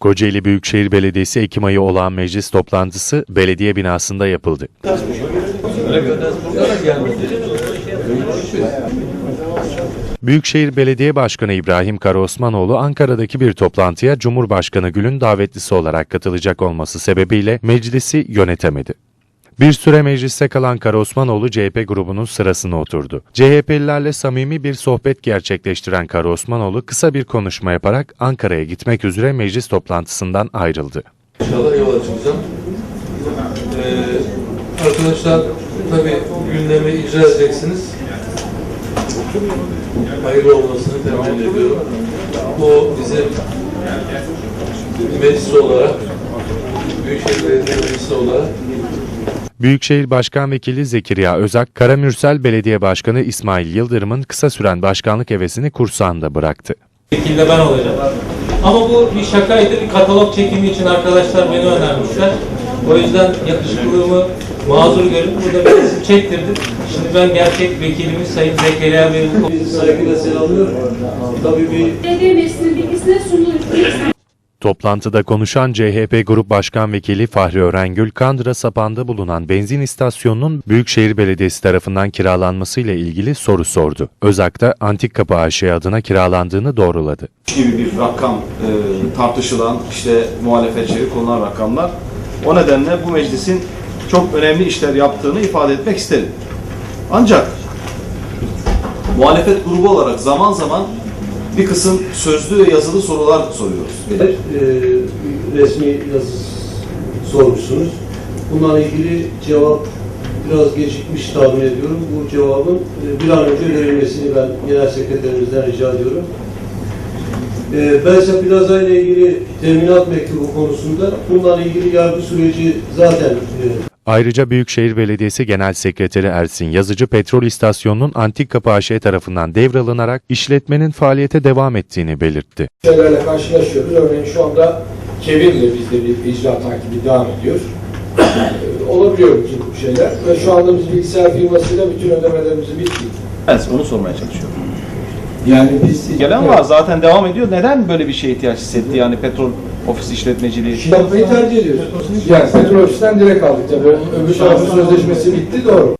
Kocaeli Büyükşehir Belediyesi Ekim ayı olağan meclis toplantısı belediye binasında yapıldı. Büyükşehir Belediye Başkanı İbrahim Karaosmanoğlu Ankara'daki bir toplantıya Cumhurbaşkanı Gül'ün davetlisi olarak katılacak olması sebebiyle meclisi yönetemedi. Bir süre mecliste kalan Karaosmanoğlu CHP grubunun sırasına oturdu. CHP'lilerle samimi bir sohbet gerçekleştiren Karaosmanoğlu kısa bir konuşma yaparak Ankara'ya gitmek üzere meclis toplantısından ayrıldı. İnşallah yola çıkacağım. Ee, arkadaşlar tabii gündemi icra edeceksiniz. Hayırlı olmasını temenni ediyorum. Bu bizim meclis olarak, Büyükşehir Belediye Meclisi olarak Büyükşehir Başkan Vekili Zekeriya Özak, Karamürsel Belediye Başkanı İsmail Yıldırım'ın kısa süren başkanlık hevesini kursağında bıraktı. şekilde ben olacağım. Ama bu bir şakaydı. Bir katalog çekimi için arkadaşlar beni önermişler. O yüzden yakışıklılığımı mazur görüp burada bir resim çektirdim. Şimdi ben gerçek vekilimiz Sayın Zekeriya Bey'i saygıyla selamlıyorum. Tabii bir Belediye Meclisi'nin bilgisine sunulur. Toplantıda konuşan CHP Grup Başkan Vekili Fahri Örengül, Kandıra Sapan'da bulunan benzin istasyonunun Büyükşehir Belediyesi tarafından kiralanmasıyla ilgili soru sordu. Özak da Antik Kapı AŞ adına kiralandığını doğruladı. gibi bir rakam e, tartışılan işte muhalefetçileri konulan rakamlar. O nedenle bu meclisin çok önemli işler yaptığını ifade etmek isterim. Ancak muhalefet grubu olarak zaman zaman bir kısım sözlü ve yazılı sorular soruyoruz. e, resmi yazı sormuşsunuz. Bununla ilgili cevap biraz gecikmiş tahmin ediyorum. Bu cevabın e, bir an önce verilmesini ben genel sekreterimizden rica ediyorum. E, Belsa Plaza ile ilgili teminat mektubu konusunda bununla ilgili yargı süreci zaten e, Ayrıca Büyükşehir Belediyesi Genel Sekreteri Ersin Yazıcı, petrol istasyonunun Antik Kapı AŞ tarafından devralınarak işletmenin faaliyete devam ettiğini belirtti. şeylerle karşılaşıyoruz. Örneğin şu anda Kevir'le bizde bir icra takibi devam ediyor. Ee, Olabiliyor bu şeyler. Ve şu anda biz bilgisayar firmasıyla bütün ödemelerimizi bitirdik. Ben onu sormaya çalışıyorum. Yani biz... Gelen var zaten devam ediyor. Neden böyle bir şeye ihtiyaç hissetti yani petrol ofis işletmeciliği? Yapmayı tercih ediyoruz. Yani petrol ofisten direkt aldık tabii. Öbür tarafın sözleşmesi bitti doğru.